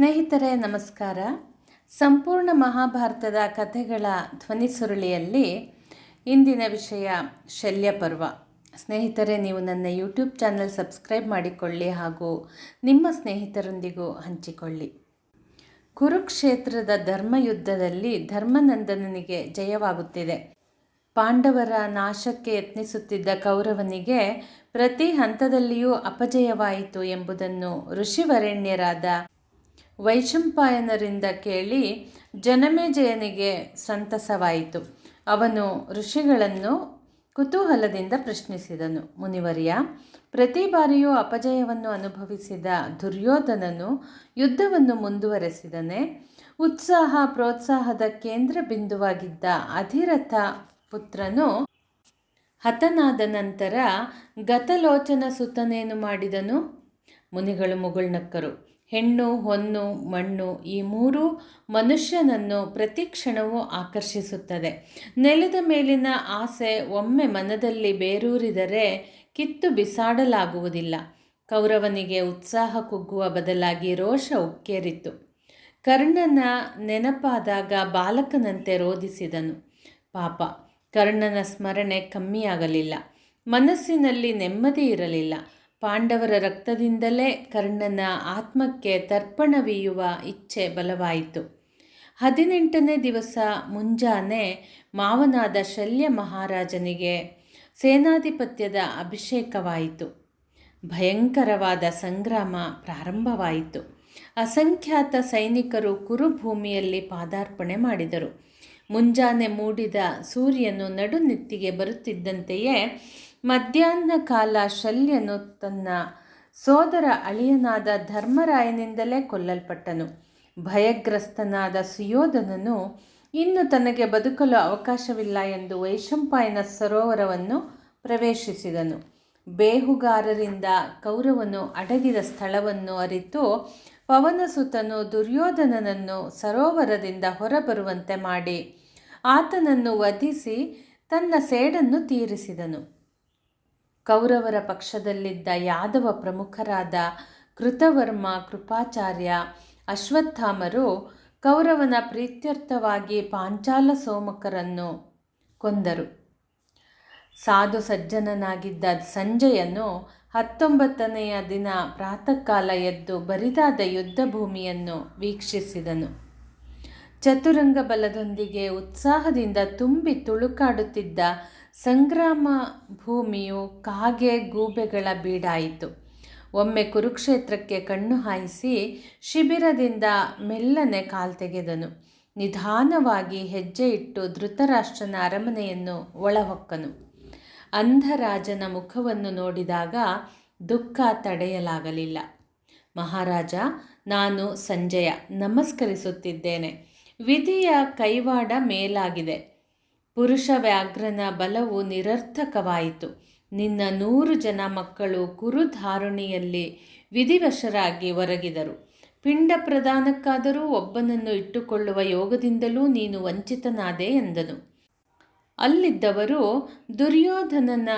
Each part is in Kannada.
ಸ್ನೇಹಿತರೆ, ನಮಸ್ಕಾರ. ಸಂಪೂರ್ಣ ಮಹಾಭಾರತದ ಕಥೆಗಳ ಧ್ವನಿ ಸುರುಳಿಯಲ್ಲಿ ಇಂದಿನ ವಿಷಯ ಶಲ್ಯ ಪರ್ವ. ಸ್ನೇಹಿತರೆ, ನೀವು ನನ್ನ ಯೂಟ್ಯೂಬ್ ಚಾನಲ್ ಸಬ್ಸ್ಕ್ರೈಬ್ ಮಾಡಿಕೊಳ್ಳಿ ಹಾಗೂ ನಿಮ್ಮ ಸ್ನೇಹಿತರೊಂದಿಗೂ ಹಂಚಿಕೊಳ್ಳಿ. ಕುರುಕ್ಷೇತ್ರದ ಧರ್ಮಯುದ್ಧದಲ್ಲಿ ಧರ್ಮನಂದನನಿಗೆ ಜಯವಾಗುತ್ತಿದೆ. ಪಾಂಡವರ ನಾಶಕ್ಕೆ ಯತ್ನಿಸುತ್ತಿದ್ದ ಕೌರವನಿಗೆ ಪ್ರತಿ ಹಂತದಲ್ಲಿಯೂ ಅಪಜಯವಾಯಿತು ಎಂಬುದನ್ನು ಋಷಿವರೆಣ್ಯರಾದ ವೈಶಂಪಾಯನರಿಂದ ಕೇಳಿ ಜನಮೇಜಯನಿಗೆ ಸಂತಸವಾಯಿತು. ಅವನು ಋಷಿಗಳನ್ನು ಕುತೂಹಲದಿಂದ ಪ್ರಶ್ನಿಸಿದನು. ಮುನಿವರ್ಯ, ಪ್ರತಿ ಬಾರಿಯೂ ಅಪಜಯವನ್ನು ಅನುಭವಿಸಿದ ದುರ್ಯೋಧನನು ಯುದ್ಧವನ್ನು ಮುಂದುವರೆಸಿದನೆ. ಉತ್ಸಾಹ, ಪ್ರೋತ್ಸಾಹದ ಕೇಂದ್ರ ಬಿಂದುವಾಗಿದ್ದ ಅಧಿರಥ ಪುತ್ರನು ಹತನಾದ ನಂತರ ಗತಲೋಚನ ಸುತನೇನು ಮಾಡಿದನು? ಮುನಿಗಳು ಮುಗುಳ್ನಕ್ಕರು. ಹೆಣ್ಣು, ಹೊನ್ನು, ಮಣ್ಣು ಈ ಮೂರು ಮನುಷ್ಯನನ್ನು ಪ್ರತಿ ಕ್ಷಣವೂ ಆಕರ್ಷಿಸುತ್ತದೆ. ನೆಲದ ಮೇಲಿನ ಆಸೆ ಒಮ್ಮೆ ಮನದಲ್ಲಿ ಬೇರೂರಿದರೆ ಕಿತ್ತು ಬಿಸಾಡಲಾಗುವುದಿಲ್ಲ. ಕೌರವನಿಗೆ ಉತ್ಸಾಹ ಕುಗ್ಗುವ ಬದಲಾಗಿ ರೋಷ ಉಕ್ಕೇರಿತು ಕರ್ಣನ ನೆನಪಾದಾಗ ಬಾಲಕನಂತೆ ರೋಧಿಸಿದನು. ಪಾಪ, ಕರ್ಣನ ಸ್ಮರಣೆ ಕಮ್ಮಿಯಾಗಲಿಲ್ಲ. ಮನಸ್ಸಿನಲ್ಲಿ ನೆಮ್ಮದಿ ಇರಲಿಲ್ಲ. ಪಾಂಡವರ ರಕ್ತದಿಂದಲೇ ಕರ್ಣನ ಆತ್ಮಕ್ಕೆ ತರ್ಪಣವೀಯುವ ಇಚ್ಛೆ ಬಲವಾಯಿತು. ಹದಿನೆಂಟನೇ ದಿವಸ ಮುಂಜಾನೆ ಮಾವನಾದ ಶಲ್ಯ ಮಹಾರಾಜನಿಗೆ ಸೇನಾಧಿಪತ್ಯದ ಅಭಿಷೇಕವಾಯಿತು. ಭಯಂಕರವಾದ ಸಂಗ್ರಾಮ ಪ್ರಾರಂಭವಾಯಿತು. ಅಸಂಖ್ಯಾತ ಸೈನಿಕರು ಕುರುಭೂಮಿಯಲ್ಲಿ ಪಾದಾರ್ಪಣೆ ಮಾಡಿದರು. ಮುಂಜಾನೆ ಮೂಡಿದ ಸೂರ್ಯನು ನಡುನಿತ್ತಿಗೆ ಬರುತ್ತಿದ್ದಂತೆಯೇ ಮಧ್ಯಾಹ್ನ ಕಾಲ ಶಲ್ಯನು ತನ್ನ ಸೋದರ ಅಳಿಯನಾದ ಧರ್ಮರಾಯನಿಂದಲೇ ಕೊಲ್ಲಲ್ಪಟ್ಟನು. ಭಯಗ್ರಸ್ತನಾದ ಸುಯೋಧನನು ಇನ್ನು ತನಗೆ ಬದುಕಲು ಅವಕಾಶವಿಲ್ಲ ಎಂದು ವೈಶಂಪಾಯನ ಸರೋವರವನ್ನು ಪ್ರವೇಶಿಸಿದನು. ಬೇಹುಗಾರರಿಂದ ಕೌರವನು ಅಡಗಿದ ಸ್ಥಳವನ್ನು ಅರಿತು ಪವನಸುತನು ದುರ್ಯೋಧನನನ್ನು ಸರೋವರದಿಂದ ಹೊರಬರುವಂತೆ ಮಾಡಿ ಆತನನ್ನು ವಧಿಸಿ ತನ್ನ ಸೇಡನ್ನು ತೀರಿಸಿದನು. ಕೌರವರ ಪಕ್ಷದಲ್ಲಿದ್ದ ಯಾದವ ಪ್ರಮುಖರಾದ ಕೃತವರ್ಮ ಕೃಪಾಚಾರ್ಯ ಅಶ್ವತ್ಥಾಮರು ಕೌರವನ ಪ್ರೀತ್ಯರ್ಥವಾಗಿ ಪಾಂಚಾಲ ಸೋಮಕರನ್ನು ಕೊಂದರು. ಸಾಧು ಸಜ್ಜನನಾಗಿದ್ದ ಸಂಜಯನು ಹತ್ತೊಂಬತ್ತನೆಯ ದಿನ ಪ್ರಾತಃಕಾಲ ಎದ್ದು ಬರಿದಾದ ಯುದ್ಧ ಭೂಮಿಯನ್ನು ವೀಕ್ಷಿಸಿದನು. ಚತುರಂಗ ಬಲದೊಂದಿಗೆ ಉತ್ಸಾಹದಿಂದ ತುಂಬಿ ತುಳುಕಾಡುತ್ತಿದ್ದ ಸಂಗ್ರಾಮ ಭೂಮಿಯು ಕಾಗೆ ಗೂಬೆಗಳ ಬೀಡಾಯಿತು. ಒಮ್ಮೆ ಕುರುಕ್ಷೇತ್ರಕ್ಕೆ ಕಣ್ಣು ಹಾಯಿಸಿ ಶಿಬಿರದಿಂದ ಮೆಲ್ಲನೆ ಕಾಲ್ತೆಗೆದನು ನಿಧಾನವಾಗಿ ಹೆಜ್ಜೆ ಇಟ್ಟು ಧೃತರಾಷ್ಟ್ರನ ಅರಮನೆಯನ್ನು ಒಳಹೊಕ್ಕನು. ಅಂಧರಾಜನ ಮುಖವನ್ನು ನೋಡಿದಾಗ ದುಃಖ ತಡೆಯಲಾಗಲಿಲ್ಲ. ಮಹಾರಾಜ, ನಾನು ಸಂಜಯ ನಮಸ್ಕರಿಸುತ್ತಿದ್ದೇನೆ. ವಿಧಿಯ ಕೈವಾಡ ಮೇಲಾಗಿದೆ. ಪುರುಷ ವ್ಯಾಘ್ರನ ಬಲವು ನಿರರ್ಥಕವಾಯಿತು. ನಿನ್ನ ನೂರು ಜನ ಮಕ್ಕಳು ಕುರುಧಾರುಣಿಯಲ್ಲಿ ವಿಧಿವಶರಾಗಿ ಒರಗಿದರು. ಪಿಂಡ ಪ್ರದಾನಕ್ಕಾದರೂ ಒಬ್ಬನನ್ನು ಇಟ್ಟುಕೊಳ್ಳುವ ಯೋಗದಿಂದಲೂ ನೀನು ವಂಚಿತನಾದೆ ಎಂದನು. ಅಲ್ಲಿದ್ದವರು ದುರ್ಯೋಧನನ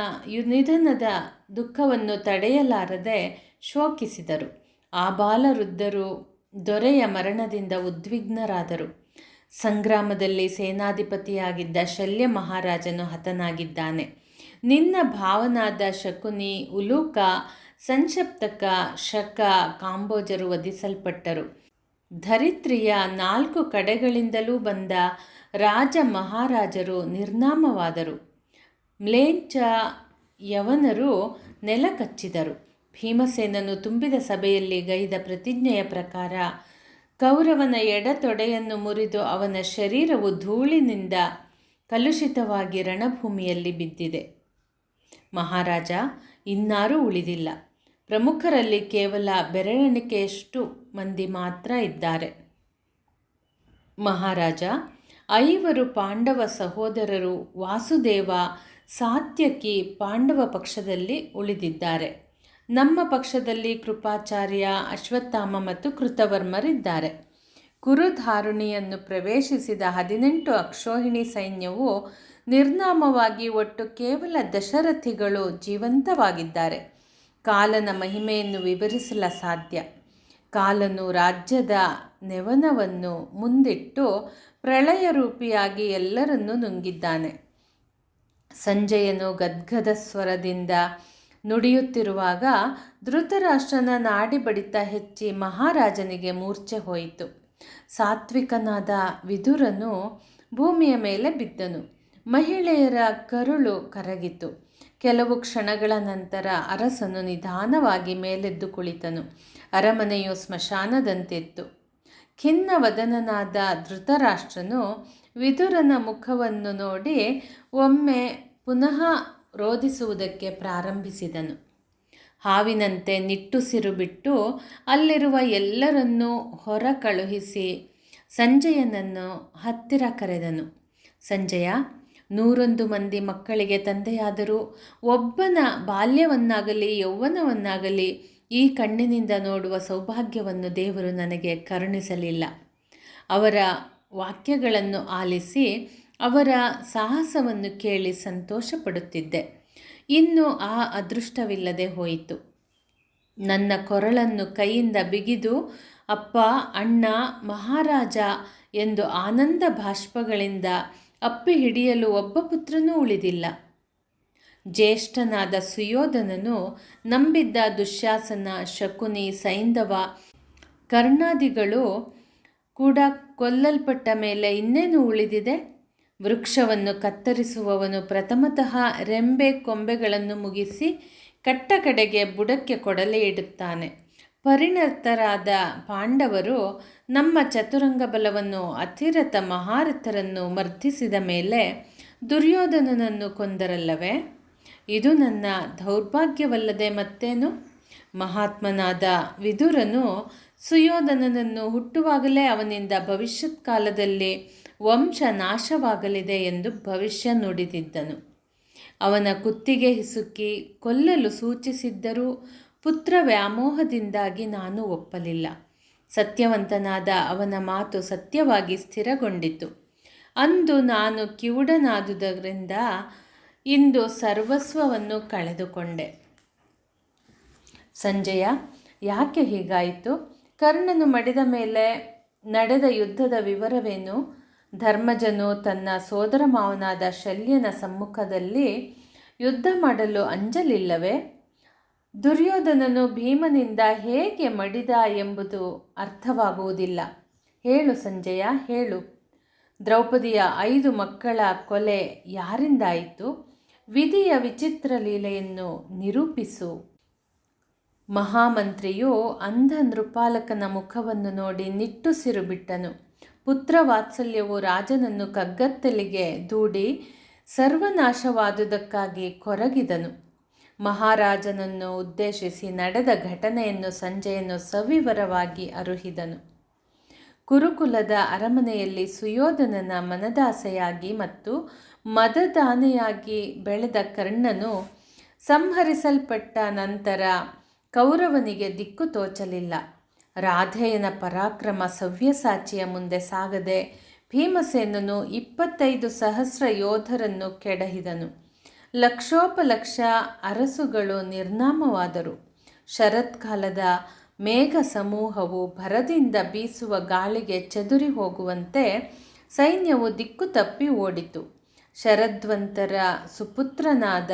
ನಿಧನದ ದುಃಖವನ್ನು ತಡೆಯಲಾರದೆ ಶೋಕಿಸಿದರು. ಆ ಬಾಲವೃದ್ಧರು ದೊರೆಯ ಮರಣದಿಂದ ಉದ್ವಿಗ್ನರಾದರು. ಸಂಗ್ರಾಮದಲ್ಲಿ ಸೇನಾಧಿಪತಿಯಾಗಿದ್ದ ಶಲ್ಯ ಮಹಾರಾಜನು ಹತನಾಗಿದ್ದಾನೆ. ನಿನ್ನ ಭಾವನಾದ ಶಕುನಿ, ಉಲೂಕ ಸಂಕ್ಷಪ್ತಕ ಶಕ, ಕಾಂಬೋಜರು ವಧಿಸಲ್ಪಟ್ಟರು. ಧರಿತ್ರಿಯ ನಾಲ್ಕು ಕಡೆಗಳಿಂದಲೂ ಬಂದ ರಾಜ ಮಹಾರಾಜರು ನಿರ್ನಾಮವಾದರು. ಮ್ಲೇಂಚ ಯವನರು ನೆಲಕಚ್ಚಿದರು. ಭೀಮಸೇನನು ತುಂಬಿದ ಸಭೆಯಲ್ಲಿ ಗೈದ ಪ್ರತಿಜ್ಞೆಯ ಪ್ರಕಾರ ಕೌರವನ ಎಡತೊಡೆಯನ್ನು ಮುರಿದು ಅವನ ಶರೀರವು ಧೂಳಿನಿಂದ ಕಲುಷಿತವಾಗಿ ರಣಭೂಮಿಯಲ್ಲಿ ಬಿದ್ದಿದೆ. ಮಹಾರಾಜ, ಇನ್ನಾರೂ ಉಳಿದಿಲ್ಲ. ಪ್ರಮುಖರಲ್ಲಿ ಕೇವಲ ಬೆರಳೆಣಿಕೆಯಷ್ಟು ಮಂದಿ ಮಾತ್ರ ಇದ್ದಾರೆ. ಮಹಾರಾಜ, ಐವರು ಪಾಂಡವ ಸಹೋದರರು ವಾಸುದೇವ ಸಾತ್ಯಕಿ ಪಾಂಡವ ಪಕ್ಷದಲ್ಲಿ ಉಳಿದಿದ್ದಾರೆ. ನಮ್ಮ ಪಕ್ಷದಲ್ಲಿ ಕೃಪಾಚಾರ್ಯ ಅಶ್ವತ್ಥಾಮ ಮತ್ತು ಕೃತವರ್ಮರಿದ್ದಾರೆ. ಕುರುಧಾರುಣಿಯನ್ನು ಪ್ರವೇಶಿಸಿದ ಹದಿನೆಂಟು ಅಕ್ಷೋಹಿಣಿ ಸೈನ್ಯವು ನಿರ್ನಾಮವಾಗಿ ಒಟ್ಟು ಕೇವಲ ದಶರಥಿಗಳು ಜೀವಂತವಾಗಿದ್ದಾರೆ. ಕಾಲನ ಮಹಿಮೆಯನ್ನು ವಿವರಿಸಲ ಸಾಧ್ಯ. ಕಾಲನು ರಾಜ್ಯದ ನೆವನವನ್ನು ಮುಂದಿಟ್ಟು ಪ್ರಳಯ ರೂಪಿಯಾಗಿ ಎಲ್ಲರನ್ನೂ ನುಂಗಿದ್ದಾನೆ. ಸಂಜಯನು ಗದ್ಗದ ಸ್ವರದಿಂದ ನುಡಿಯುತ್ತಿರುವಾಗ ಧೃತರಾಷ್ಟ್ರನ ನಾಡಿ ಬಡಿತ ಹೆಚ್ಚಿ ಮಹಾರಾಜನಿಗೆ ಮೂರ್ಛೆ ಹೋಯಿತು. ಸಾತ್ವಿಕನಾದ ವಿದುರನು ಭೂಮಿಯ ಮೇಲೆ ಬಿದ್ದನು. ಮಹಿಳೆಯರ ಕರುಳು ಕರಗಿತು. ಕೆಲವು ಕ್ಷಣಗಳ ನಂತರ ಅರಸನು ನಿಧಾನವಾಗಿ ಮೇಲೆದ್ದು ಕುಳಿತನು. ಅರಮನೆಯು ಸ್ಮಶಾನದಂತಿತ್ತು. ಖಿನ್ನ ವದನನಾದ ಧೃತರಾಷ್ಟ್ರನು ವಿದುರನ ಮುಖವನ್ನು ನೋಡಿ ಒಮ್ಮೆ ಪುನಃ ರೋಧಿಸುವುದಕ್ಕೆ ಪ್ರಾರಂಭಿಸಿದನು. ಹಾವಿನಂತೆ ನಿಟ್ಟುಸಿರು ಬಿಟ್ಟು ಅಲ್ಲಿರುವ ಎಲ್ಲರನ್ನೂ ಹೊರ ಕಳುಹಿಸಿ ಸಂಜಯನನ್ನು ಹತ್ತಿರ ಕರೆದನು. ಸಂಜಯ, ನೂರೊಂದು ಮಂದಿ ಮಕ್ಕಳಿಗೆ ತಂದೆಯಾದರೂ ಒಬ್ಬನ ಬಾಲ್ಯವನ್ನಾಗಲಿ ಯೌವನವನ್ನಾಗಲಿ ಈ ಕಣ್ಣಿನಿಂದ ನೋಡುವ ಸೌಭಾಗ್ಯವನ್ನು ದೇವರು ನನಗೆ ಕರುಣಿಸಲಿಲ್ಲ. ಅವರ ವಾಕ್ಯಗಳನ್ನು ಆಲಿಸಿ ಅವರ ಸಾಹಸವನ್ನು ಕೇಳಿ ಸಂತೋಷಪಡುತ್ತಿದ್ದೆ. ಇನ್ನು ಆ ಅದೃಷ್ಟವಿಲ್ಲದೆ ಹೋಯಿತು. ನನ್ನ ಕೊರಳನ್ನು ಕೈಯಿಂದ ಬಿಗಿದು, ಅಪ್ಪ, ಅಣ್ಣ, ಮಹಾರಾಜ ಎಂದು ಆನಂದ ಬಾಷ್ಪಗಳಿಂದ ಅಪ್ಪಿ ಹಿಡಿಯಲು ಒಬ್ಬ ಪುತ್ರನೂ ಉಳಿದಿಲ್ಲ. ಜ್ಯೇಷ್ಠನಾದ ಸುಯೋಧನನು ನಂಬಿದ್ದ ದುಶ್ಯಾಸನ, ಶಕುನಿ ಸೈಂಧವ ಕರ್ಣಾದಿಗಳು ಕೂಡ ಕೊಲ್ಲಲ್ಪಟ್ಟ ಮೇಲೆ ಇನ್ನೇನು ಉಳಿದಿದೆ? ವೃಕ್ಷವನ್ನು ಕತ್ತರಿಸುವವನು ಪ್ರಥಮತಃ ರೆಂಬೆ ಕೊಂಬೆಗಳನ್ನು ಮುಗಿಸಿ ಕಟ್ಟ ಕಡೆಗೆ ಬುಡಕ್ಕೆ ಕೊಡಲೇ ಇಡುತ್ತಾನೆ. ಪರಿಣತರಾದ ಪಾಂಡವರು ನಮ್ಮ ಚತುರಂಗ ಬಲವನ್ನು ಅತಿರಥ ಮಹಾರಥರನ್ನು ಮರ್ತಿಸಿದ ಮೇಲೆ ದುರ್ಯೋಧನನನ್ನು ಕೊಂದರಲ್ಲವೇ? ಇದು ನನ್ನ ದೌರ್ಭಾಗ್ಯವಲ್ಲದೆ ಮತ್ತೇನು? ಮಹಾತ್ಮನಾದ ವಿದುರನು ಸುಯೋಧನನನ್ನು ಹುಟ್ಟುವಾಗಲೇ ಅವನಿಂದ ಭವಿಷ್ಯತ್ ಕಾಲದಲ್ಲಿ ವಂಶ ನಾಶವಾಗಲಿದೆ ಎಂದು ಭವಿಷ್ಯ ನುಡಿದಿದ್ದನು. ಅವನ ಕುತ್ತಿಗೆ ಹಿಸುಕಿ ಕೊಲ್ಲಲು ಸೂಚಿಸಿದ್ದರೂ ಪುತ್ರ ವ್ಯಾಮೋಹದಿಂದಾಗಿ ನಾನು ಒಪ್ಪಲಿಲ್ಲ. ಸತ್ಯವಂತನಾದ ಅವನ ಮಾತು ಸತ್ಯವಾಗಿ ಸ್ಥಿರಗೊಂಡಿತು. ಅಂದು ನಾನು ಕಿವುಡನಾದುದರಿಂದ ಇಂದು ಸರ್ವಸ್ವವನ್ನು ಕಳೆದುಕೊಂಡೆ. ಸಂಜಯ, ಯಾಕೆ ಹೀಗಾಯಿತು? ಕರ್ಣನು ಮಡಿದ ಮೇಲೆ ನಡೆದ ಯುದ್ಧದ ವಿವರವೇನು? ಧರ್ಮಜನು ತನ್ನ ಸೋದರ ಮಾವನಾದ ಶಲ್ಯನ ಸಮ್ಮುಖದಲ್ಲಿ ಯುದ್ಧ ಮಾಡಲು ಅಂಜಲಿಲ್ಲವೇ? ದುರ್ಯೋಧನನು ಭೀಮನಿಂದ ಹೇಗೆ ಮಡಿದ ಎಂಬುದು ಅರ್ಥವಾಗುವುದಿಲ್ಲ. ಹೇಳು ಸಂಜಯ, ಹೇಳು. ದ್ರೌಪದಿಯ ಐದು ಮಕ್ಕಳ ಕೊಲೆ ಯಾರಿಂದಾಯಿತು? ವಿಧಿಯ ವಿಚಿತ್ರ ಲೀಲೆಯನ್ನು ನಿರೂಪಿಸು. ಮಹಾಮಂತ್ರಿಯು ಅಂಧ ನೃಪಾಲಕನ ಮುಖವನ್ನು ನೋಡಿ ನಿಟ್ಟುಸಿರು ಬಿಟ್ಟನು. ಪುತ್ರ ವಾತ್ಸಲ್ಯವು ರಾಜನನ್ನು ಕಗ್ಗತ್ತಲಿಗೆ ದೂಡಿ ಸರ್ವನಾಶವಾದುದಕ್ಕಾಗಿ ಕೊರಗಿದನು. ಮಹಾರಾಜನನ್ನು ಉದ್ದೇಶಿಸಿ ನಡೆದ ಘಟನೆಯನ್ನು ಸಂಜೆಯನ್ನು ಸವಿವರವಾಗಿ ಅರುಹಿದನು. ಕುರುಕುಲದ ಅರಮನೆಯಲ್ಲಿ ಸುಯೋಧನನ ಮನದಾಸೆಯಾಗಿ ಮತ್ತು ಮದದಾನೆಯಾಗಿ ಬೆಳೆದ ಕರ್ಣನು ಸಂಹರಿಸಲ್ಪಟ್ಟ ನಂತರ ಕೌರವನಿಗೆ ದಿಕ್ಕು ತೋಚಲಿಲ್ಲ. ರಾಧೆಯನ ಪರಾಕ್ರಮ ಸವ್ಯಸಾಚಿಯ ಮುಂದೆ ಸಾಗದೆ ಭೀಮಸೇನನು ಇಪ್ಪತ್ತೈದು ಸಹಸ್ರ ಯೋಧರನ್ನು ಕೆಡಹಿದನು. ಲಕ್ಷೋಪಲಕ್ಷ ಅರಸುಗಳು ನಿರ್ನಾಮವಾದರು. ಶರತ್ಕಾಲದ ಮೇಘ ಸಮೂಹವು ಭರದಿಂದ ಬೀಸುವ ಗಾಳಿಗೆ ಚದುರಿ ಹೋಗುವಂತೆ ಸೈನ್ಯವು ದಿಕ್ಕು ತಪ್ಪಿ ಓಡಿತು. ಶರದ್ವಂತರ ಸುಪುತ್ರನಾದ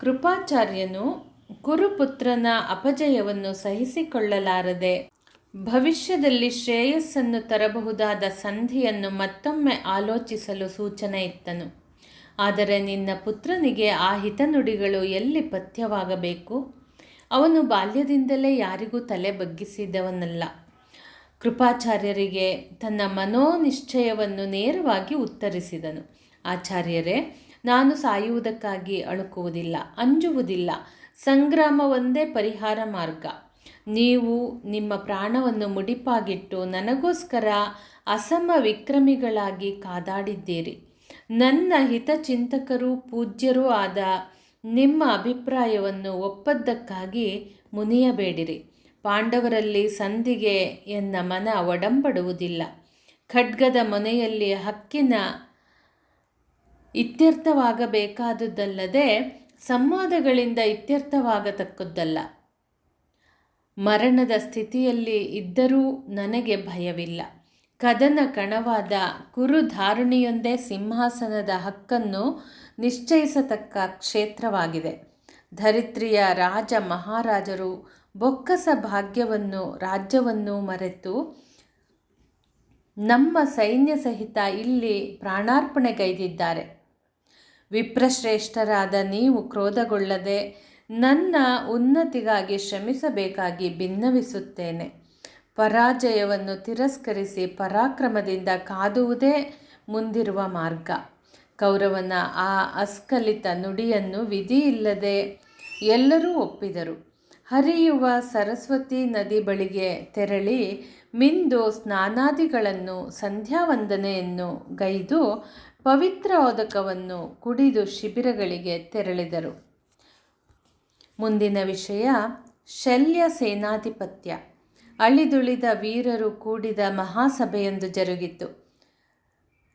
ಕೃಪಾಚಾರ್ಯನು ಕುರುಪುತ್ರನ ಅಪಜಯವನ್ನು ಸಹಿಸಿಕೊಳ್ಳಲಾರದೆ ಭವಿಷ್ಯದಲ್ಲಿ ಶ್ರೇಯಸ್ಸನ್ನು ತರಬಹುದಾದ ಸಂಧಿಯನ್ನು ಮತ್ತೊಮ್ಮೆ ಆಲೋಚಿಸಲು ಸೂಚನೆ ಇತ್ತನು. ಆದರೆ ನಿನ್ನ ಪುತ್ರನಿಗೆ ಆ ಹಿತನುಡಿಗಳು ಎಲ್ಲಿ ಪಥ್ಯವಾಗಬೇಕು? ಅವನು ಬಾಲ್ಯದಿಂದಲೇ ಯಾರಿಗೂ ತಲೆ ಬಗ್ಗಿಸಿದವನಲ್ಲ. ಕೃಪಾಚಾರ್ಯರಿಗೆ ತನ್ನ ಮನೋನಿಶ್ಚಯವನ್ನು ನೇರವಾಗಿ ಉತ್ತರಿಸಿದನು. ಆಚಾರ್ಯರೇ, ನಾನು ಸಾಯುವುದಕ್ಕಾಗಿ ಅಳುಕುವುದಿಲ್ಲ, ಅಂಜುವುದಿಲ್ಲ. ಸಂಗ್ರಾಮ ಒಂದೇ ಪರಿಹಾರ ಮಾರ್ಗ. ನೀವು ನಿಮ್ಮ ಪ್ರಾಣವನ್ನು ಮುಡಿಪಾಗಿಟ್ಟು ನನಗೋಸ್ಕರ ಅಸಮ ವಿಕ್ರಮಿಗಳಾಗಿ ಕಾದಾಡಿದ್ದೀರಿ. ನನ್ನ ಹಿತಚಿಂತಕರೂ ಪೂಜ್ಯರೂ ಆದ ನಿಮ್ಮ ಅಭಿಪ್ರಾಯವನ್ನು ಒಪ್ಪದ್ದಕ್ಕಾಗಿ ಮುನಿಯಬೇಡಿರಿ. ಪಾಂಡವರಲ್ಲಿ ಸಂಧಿಗೆ ಎನ್ನ ಮನ ಒಡಂಬಡುವುದಿಲ್ಲ. ಖಡ್ಗದ ಮನೆಯಲ್ಲಿ ಹಕ್ಕಿನ ಇತ್ಯರ್ಥವಾಗಬೇಕಾದುದಲ್ಲದೆ ಸಂವಾದಗಳಿಂದ ಇತ್ಯರ್ಥವಾಗತಕ್ಕದ್ದಲ್ಲ. ಮರಣದ ಸ್ಥಿತಿಯಲ್ಲಿ ಇದ್ದರೂ ನನಗೆ ಭಯವಿಲ್ಲ. ಕದನ ಕಣವಾದ ಕುರುಧಾರುಣಿಯೊಂದೇ ಸಿಂಹಾಸನದ ಹಕ್ಕನ್ನು ನಿಶ್ಚಯಿಸತಕ್ಕ ಕ್ಷೇತ್ರವಾಗಿದೆ. ಧರಿತ್ರಿಯ ರಾಜ ಮಹಾರಾಜರು ಬೊಕ್ಕಸ ಭಾಗ್ಯವನ್ನು, ರಾಜ್ಯವನ್ನು ಮರೆತು ನಮ್ಮ ಸೈನ್ಯ ಸಹಿತ ಇಲ್ಲಿ ಪ್ರಾಣಾರ್ಪಣೆಗೈದಿದ್ದಾರೆ. ವಿಪ್ರಶ್ರೇಷ್ಠರಾದ ನೀವು ಕ್ರೋಧಗೊಳ್ಳದೆ ನನ್ನ ಉನ್ನತಿಗಾಗಿ ಶ್ರಮಿಸಬೇಕಾಗಿ ಭಿನ್ನವಿಸುತ್ತೇನೆ ಪರಾಜಯವನ್ನು ತಿರಸ್ಕರಿಸಿ ಪರಾಕ್ರಮದಿಂದ ಕಾದುವುದೇ ಮುಂದಿರುವ ಮಾರ್ಗ. ಕೌರವನ ಆ ಅಸ್ಖಲಿತ ನುಡಿಯನ್ನು ವಿಧಿಯಿಲ್ಲದೆ ಎಲ್ಲರೂ ಒಪ್ಪಿದರು. ಹರಿಯುವ ಸರಸ್ವತಿ ನದಿ ಬಳಿಗೆ ತೆರಳಿ ಮಿಂದು ಸ್ನಾನಾದಿಗಳನ್ನು ಸಂಧ್ಯಾವಂದನೆಯನ್ನು ಗೈದು ಪವಿತ್ರ ಓದಕವನ್ನು ಕುಡಿದು ಶಿಬಿರಗಳಿಗೆ ತೆರಳಿದರು. ಮುಂದಿನ ವಿಷಯ, ಶಲ್ಯ ಸೇನಾಧಿಪತ್ಯ. ಅಳಿದುಳಿದ ವೀರರು ಕೂಡಿದ ಮಹಾಸಭೆಯೊಂದು ಜರುಗಿತು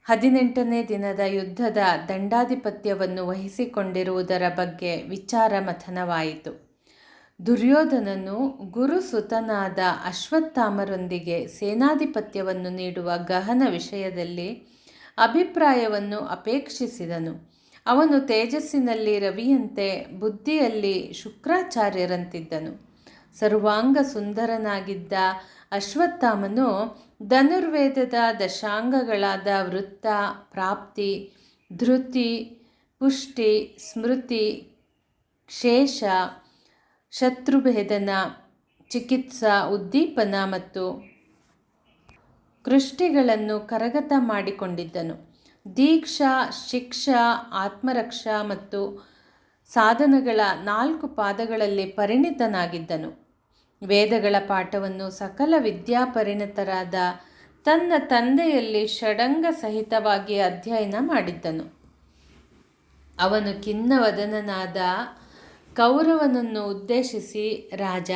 ಹದಿನೆಂಟನೇ ದಿನದ ಯುದ್ಧದ ದಂಡಾಧಿಪತ್ಯವನ್ನು ವಹಿಸಿಕೊಂಡಿರುವುದರ ಬಗ್ಗೆ ವಿಚಾರ ಮಥನವಾಯಿತು. ದುರ್ಯೋಧನನು ಗುರುಸುತನಾದ ಅಶ್ವತ್ಥಾಮರೊಂದಿಗೆ ಸೇನಾಧಿಪತ್ಯವನ್ನು ನೀಡುವ ಗಹನ ವಿಷಯದಲ್ಲಿ ಅಭಿಪ್ರಾಯವನ್ನು ಅಪೇಕ್ಷಿಸಿದನು. ಅವನು ತೇಜಸ್ಸಿನಲ್ಲಿ ರವಿಯಂತೆ ಬುದ್ಧಿಯಲ್ಲಿ ಶುಕ್ರಾಚಾರ್ಯರಂತಿದ್ದನು. ಸರ್ವಾಂಗ ಸುಂದರನಾಗಿದ್ದ ಅಶ್ವತ್ಥಾಮನು ಧನುರ್ವೇದದ ದಶಾಂಗಗಳಾದ ವೃತ್ತ, ಪ್ರಾಪ್ತಿ, ಧೃತಿ, ಪುಷ್ಟಿ, ಸ್ಮೃತಿ, ಕ್ಷೇಷ, ಶತ್ರುಭೇದನ, ಚಿಕಿತ್ಸಾ, ಉದ್ದೀಪನ ಮತ್ತು ಕೃಷ್ಟಿಗಳನ್ನು ಕರಗತ ಮಾಡಿಕೊಂಡಿದ್ದನು. ದೀಕ್ಷಾ, ಶಿಕ್ಷಾ, ಆತ್ಮರಕ್ಷಾ ಮತ್ತು ಸಾಧನಗಳ ನಾಲ್ಕು ಪಾದಗಳಲ್ಲಿ ಪರಿಣಿತನಾಗಿದ್ದನು. ವೇದಗಳ ಪಾಠವನ್ನು ಸಕಲ ವಿದ್ಯಾಪರಿಣಿತರಾದ ತನ್ನ ತಂದೆಯಲ್ಲಿ ಷಡಂಗ ಸಹಿತವಾಗಿ ಅಧ್ಯಯನ ಮಾಡಿದ್ದನು. ಅವನು ಖಿನ್ನವದನನಾದ ಕೌರವನನ್ನು ಉದ್ದೇಶಿಸಿ, ರಾಜ,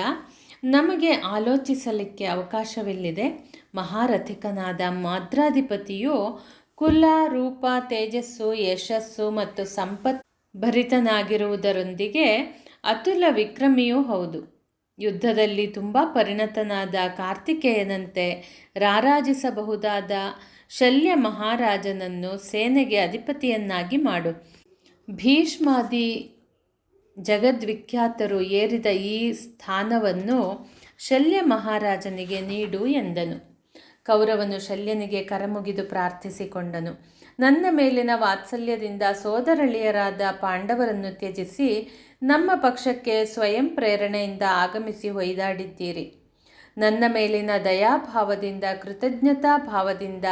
ನಮಗೆ ಆಲೋಚಿಸಲಿಕ್ಕೆ ಅವಕಾಶವಿಲ್ಲಿದೆ. ಮಹಾರಥಿಕನಾದ ಮಾದ್ರಾಧಿಪತಿಯು ಕುಲ ರೂಪ ತೇಜಸ್ಸು, ಯಶಸ್ಸು ಮತ್ತು ಸಂಪತ್ ಭರಿತನಾಗಿರುವುದರೊಂದಿಗೆ ಅತುಲ ವಿಕ್ರಮಿಯೂ ಹೌದು. ಯುದ್ಧದಲ್ಲಿ ತುಂಬ ಪರಿಣತನಾದ ಕಾರ್ತಿಕೇಯನಂತೆ ರಾರಾಜಿಸಬಹುದಾದ ಶಲ್ಯ ಮಹಾರಾಜನನ್ನು ಸೇನೆಗೆ ಅಧಿಪತಿಯನ್ನಾಗಿ ಮಾಡು. ಭೀಷ್ಮಾದಿ ಜಗದ್ವಿಖ್ಯಾತರು ಏರಿದ ಈ ಸ್ಥಾನವನ್ನು ಶಲ್ಯ ಮಹಾರಾಜನಿಗೆ ನೀಡು ಎಂದನು. ಕೌರವನು ಶಲ್ಯನಿಗೆ ಕರಮುಗಿದು ಪ್ರಾರ್ಥಿಸಿಕೊಂಡನು. ನನ್ನ ಮೇಲಿನ ವಾತ್ಸಲ್ಯದಿಂದ ಸೋದರಳಿಯರಾದ ಪಾಂಡವರನ್ನು ತ್ಯಜಿಸಿ ನಮ್ಮ ಪಕ್ಷಕ್ಕೆ ಸ್ವಯಂ ಪ್ರೇರಣೆಯಿಂದ ಆಗಮಿಸಿ ಹೊಯ್ದಾಡಿದ್ದೀರಿ ನನ್ನ ಮೇಲಿನ ದಯಾಭಾವದಿಂದ, ಕೃತಜ್ಞತಾ ಭಾವದಿಂದ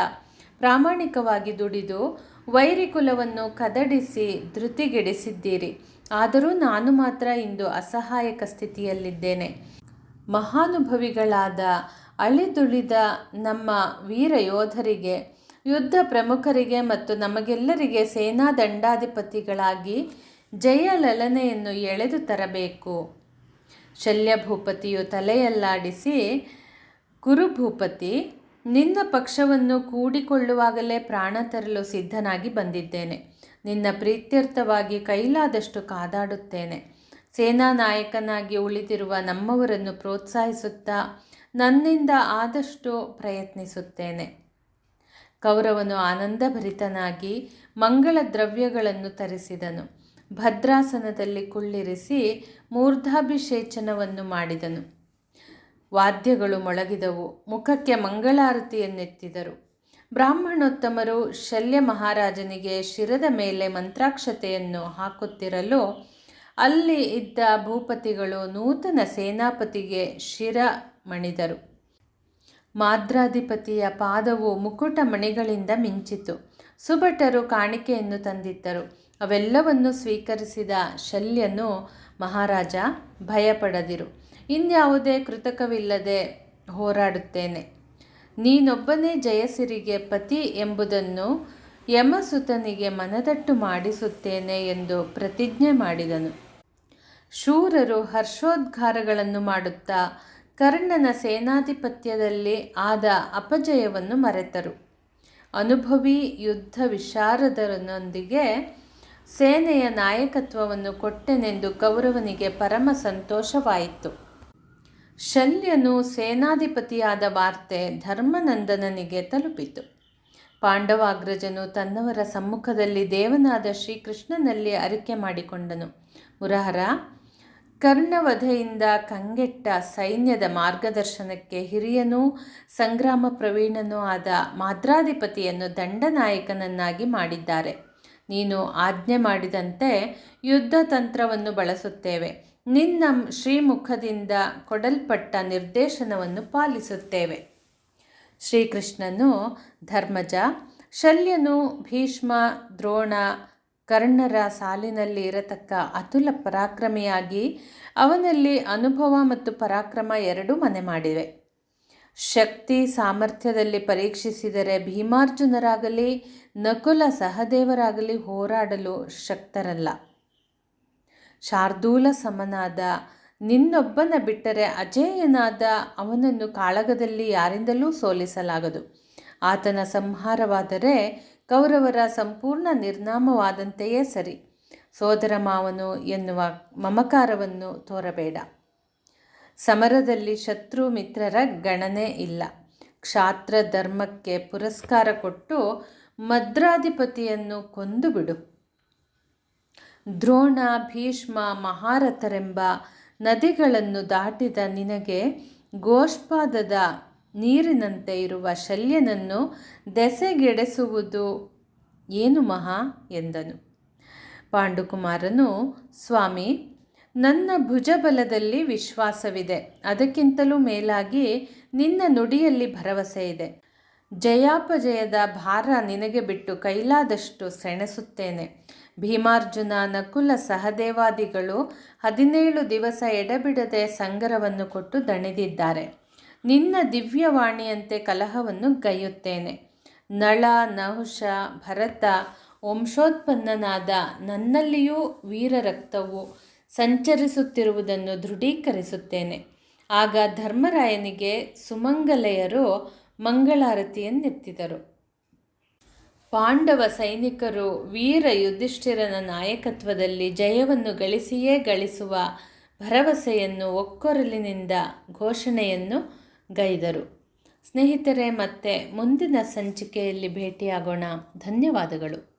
ಪ್ರಾಮಾಣಿಕವಾಗಿ ದುಡಿದು ವೈರಿ ಕುಲವನ್ನು ಕದಡಿಸಿ ಧೃತಿಗೆಡಿಸಿದ್ದೀರಿ. ಆದರೂ ನಾನು ಮಾತ್ರ ಇಂದು ಅಸಹಾಯಕ ಸ್ಥಿತಿಯಲ್ಲಿದ್ದೇನೆ. ಮಹಾನುಭವಿಗಳಾದ ಅಳಿದುಳಿದ ನಮ್ಮ ವೀರ ಯೋಧರಿಗೆ, ಯುದ್ಧ ಪ್ರಮುಖರಿಗೆ ಮತ್ತು ನಮಗೆಲ್ಲರಿಗೆ ಸೇನಾ ದಂಡಾಧಿಪತಿಗಳಾಗಿ ಜಯಲಲನೆಯನ್ನು ಎಳೆದು ತರಬೇಕು. ಶಲ್ಯಭೂಪತಿಯು ತಲೆಯಲ್ಲಾಡಿಸಿ ಕುರುಭೂಪತಿ ನಿನ್ನ ಪಕ್ಷವನ್ನು ಕೂಡಿಕೊಳ್ಳುವಾಗಲೇ ಪ್ರಾಣ ತರಲು ಸಿದ್ಧನಾಗಿ ಬಂದಿದ್ದೇನೆ. ನಿನ್ನ ಪ್ರೀತ್ಯರ್ಥವಾಗಿ ಕೈಲಾದಷ್ಟು ಕಾದಾಡುತ್ತೇನೆ. ಸೇನಾ ನಾಯಕನಾಗಿ ಉಳಿದಿರುವ ನಮ್ಮವರನ್ನು ಪ್ರೋತ್ಸಾಹಿಸುತ್ತಾ ನನ್ನಿಂದ ಆದಷ್ಟು ಪ್ರಯತ್ನಿಸುತ್ತೇನೆ. ಕೌರವನು ಆನಂದಭರಿತನಾಗಿ ಮಂಗಳ ದ್ರವ್ಯಗಳನ್ನು ತರಿಸಿದನು. ಭದ್ರಾಸನದಲ್ಲಿ ಕುಳ್ಳಿರಿಸಿ ಮೂರ್ಧಾಭಿಷೇಚನವನ್ನು ಮಾಡಿದನು. ವಾದ್ಯಗಳು ಮೊಳಗಿದವು. ಮುಖಕ್ಕೆ ಮಂಗಳಾರತಿಯನ್ನೆತ್ತಿದರು. ಬ್ರಾಹ್ಮಣೋತ್ತಮರು ಶಲ್ಯ ಮಹಾರಾಜನಿಗೆ ಶಿರದ ಮೇಲೆ ಮಂತ್ರಾಕ್ಷತೆಯನ್ನು ಹಾಕುತ್ತಿರಲು ಅಲ್ಲಿ ಇದ್ದ ಭೂಪತಿಗಳು ನೂತನ ಸೇನಾಪತಿಗೆ ಶಿರ ಮಣಿದರು. ಮಾದ್ರಾಧಿಪತಿಯ ಪಾದವು ಮುಕುಟ ಮಣಿಗಳಿಂದ ಮಿಂಚಿತು. ಸುಭಟರು ಕಾಣಿಕೆಯನ್ನು ತಂದಿದ್ದರು. ಅವೆಲ್ಲವನ್ನು ಸ್ವೀಕರಿಸಿದ ಶಲ್ಯನು, ಮಹಾರಾಜ, ಭಯಪಡದಿರು. ಇನ್ಯಾವುದೇ ಕೃತಕವಿಲ್ಲದೆ ಹೋರಾಡುತ್ತೇನೆ. ನೀನೊಬ್ಬನೇ ಜಯಸಿರಿಗೆ ಪತಿ ಎಂಬುದನ್ನು ಯಮಸುತನಿಗೆ ಮನದಟ್ಟು ಮಾಡಿಸುತ್ತೇನೆ ಎಂದು ಪ್ರತಿಜ್ಞೆ ಮಾಡಿದನು. ಶೂರರು ಹರ್ಷೋದ್ಗಾರಗಳನ್ನು ಮಾಡುತ್ತಾ ಕರ್ಣನ ಸೇನಾಧಿಪತ್ಯದಲ್ಲಿ ಆದ ಅಪಜಯವನ್ನು ಮರೆತರು. ಅನುಭವಿ ಯುದ್ಧ ವಿಶಾರದರನೊಂದಿಗೆ ಸೇನೆಯ ನಾಯಕತ್ವವನ್ನು ಕೊಟ್ಟೆನೆಂದು ಕೌರವನಿಗೆ ಪರಮ ಸಂತೋಷವಾಯಿತು. ಶಲ್ಯನು ಸೇನಾಧಿಪತಿಯಾದ ವಾರ್ತೆ ಧರ್ಮನಂದನನಿಗೆ ತಲುಪಿತು. ಪಾಂಡವಾಗ್ರಜನು ತನ್ನವರ ಸಮ್ಮುಖದಲ್ಲಿ ದೇವನಾದ ಶ್ರೀಕೃಷ್ಣನಲ್ಲಿ ಅರಿಕೆ ಮಾಡಿಕೊಂಡನು. ಮುರಹರ ಕರ್ಣವಧೆಯಿಂದ ಕಂಗೆಟ್ಟ ಸೈನ್ಯದ ಮಾರ್ಗದರ್ಶನಕ್ಕೆ ಹಿರಿಯನೂ ಸಂಗ್ರಾಮ ಪ್ರವೀಣನೂ ಆದ ಮಾದ್ರಾಧಿಪತಿಯನ್ನು ದಂಡನಾಯಕನನ್ನಾಗಿ ಮಾಡಿದ್ದಾರೆ. ನೀನು ಆಜ್ಞೆ ಮಾಡಿದಂತೆ ಯುದ್ಧ ತಂತ್ರವನ್ನು ಬಳಸುತ್ತೇವೆ. ನಿನ್ನ ಶ್ರೀಮುಖದಿಂದ ಕೊಡಲ್ಪಟ್ಟ ನಿರ್ದೇಶನವನ್ನು ಪಾಲಿಸುತ್ತೇವೆ. ಶ್ರೀಕೃಷ್ಣನು ಧರ್ಮಜ, ಶಲ್ಯನು ಭೀಷ್ಮ, ದ್ರೋಣ ಕರ್ಣರ ಸಾಲಿನಲ್ಲಿ ಇರತಕ್ಕ ಅತುಲ ಪರಾಕ್ರಮಿಯಾಗಿ ಅವನಲ್ಲಿ ಅನುಭವ ಮತ್ತು ಪರಾಕ್ರಮ ಎರಡೂ ಮನೆ ಮಾಡಿವೆ. ಶಕ್ತಿ ಸಾಮರ್ಥ್ಯದಲ್ಲಿ ಪರೀಕ್ಷಿಸಿದರೆ ಭೀಮಾರ್ಜುನರಾಗಲಿ, ನಕುಲ ಸಹದೇವರಾಗಲಿ ಹೋರಾಡಲು ಶಕ್ತರಲ್ಲ. ಶಾರ್ದೂಲ ಸಮನಾದ, ನಿನ್ನೊಬ್ಬನ ಬಿಟ್ಟರೆ ಅಜೇಯನಾದ ಅವನನ್ನು ಕಾಳಗದಲ್ಲಿ ಯಾರಿಂದಲೂ ಸೋಲಿಸಲಾಗದು. ಆತನ ಸಂಹಾರವಾದರೆ ಕೌರವರ ಸಂಪೂರ್ಣ ನಿರ್ನಾಮವಾದಂತೆಯೇ ಸರಿ. ಸೋದರ ಮಾವನು ಎನ್ನುವ ಮಮಕಾರವನ್ನು ತೋರಬೇಡ. ಸಮರದಲ್ಲಿ ಶತ್ರು ಮಿತ್ರರ ಗಣನೆ ಇಲ್ಲ. ಕ್ಷಾತ್ರ ಧರ್ಮಕ್ಕೆ ಪುರಸ್ಕಾರ ಕೊಟ್ಟು ಮದ್ರಾಧಿಪತಿಯನ್ನು ಕೊಂದು ಬಿಡು. ದ್ರೋಣ ಭೀಷ್ಮ ಮಹಾರಥರೆಂಬ ನದಿಗಳನ್ನು ದಾಟಿದ ನಿನಗೆ ಗೋಷ್ಪಾದದ ನೀರಿನಂತೆ ಇರುವ ಶಲ್ಯನನ್ನು ದೆಸೆಗೆಡೆಸುವುದು ಏನು ಮಹಾ ಎಂದನು. ಪಾಂಡುಕುಮಾರನು, ಸ್ವಾಮಿ, ನನ್ನ ಭುಜಬಲದಲ್ಲಿ ವಿಶ್ವಾಸವಿದೆ. ಅದಕ್ಕಿಂತಲೂ ಮೇಲಾಗಿ ನಿನ್ನ ನುಡಿಯಲ್ಲಿ ಭರವಸೆ ಇದೆ. ಜಯಾಪಜಯದ ಭಾರ ನಿನಗೆ ಬಿಟ್ಟು ಕೈಲಾದಷ್ಟು ಸೆಣಸುತ್ತೇನೆ. ಭೀಮಾರ್ಜುನ ನಕುಲ ಸಹದೇವಾದಿಗಳು ಹದಿನೇಳು ದಿವಸ ಎಡಬಿಡದೆ ಸಂಗರವನ್ನು ಕೊಟ್ಟು ದಣಿದಿದ್ದಾರೆ. ನಿನ್ನ ದಿವ್ಯವಾಣಿಯಂತೆ ಕಲಹವನ್ನು ಗೈಯುತ್ತೇನೆ. ನಳ, ನಹುಷ, ಭರತ, ವಂಶೋತ್ಪನ್ನನಾದ ನನ್ನಲ್ಲಿಯೂ ವೀರ ರಕ್ತವು ಸಂಚರಿಸುತ್ತಿರುವುದನ್ನು ದೃಢೀಕರಿಸುತ್ತೇನೆ. ಆಗ ಧರ್ಮರಾಯನಿಗೆ ಸುಮಂಗಲೆಯರು ಮಂಗಳಾರತಿಯನ್ನೆತ್ತಿದರು. ಪಾಂಡವ ಸೈನಿಕರು ವೀರ ಯುಧಿಷ್ಠಿರನ ನಾಯಕತ್ವದಲ್ಲಿ ಜಯವನ್ನು ಗಳಿಸಿಯೇ ಗಳಿಸುವ ಭರವಸೆಯನ್ನು ಒಕ್ಕೊರಲಿನಿಂದ ಘೋಷಣೆಯನ್ನು ಗೈದರು. ಸ್ನೇಹಿತರೆ ಮತ್ತೆ ಮುಂದಿನ ಸಂಚಿಕೆಯಲ್ಲಿ ಭೇಟಿಯಾಗೋಣ. ಧನ್ಯವಾದಗಳು.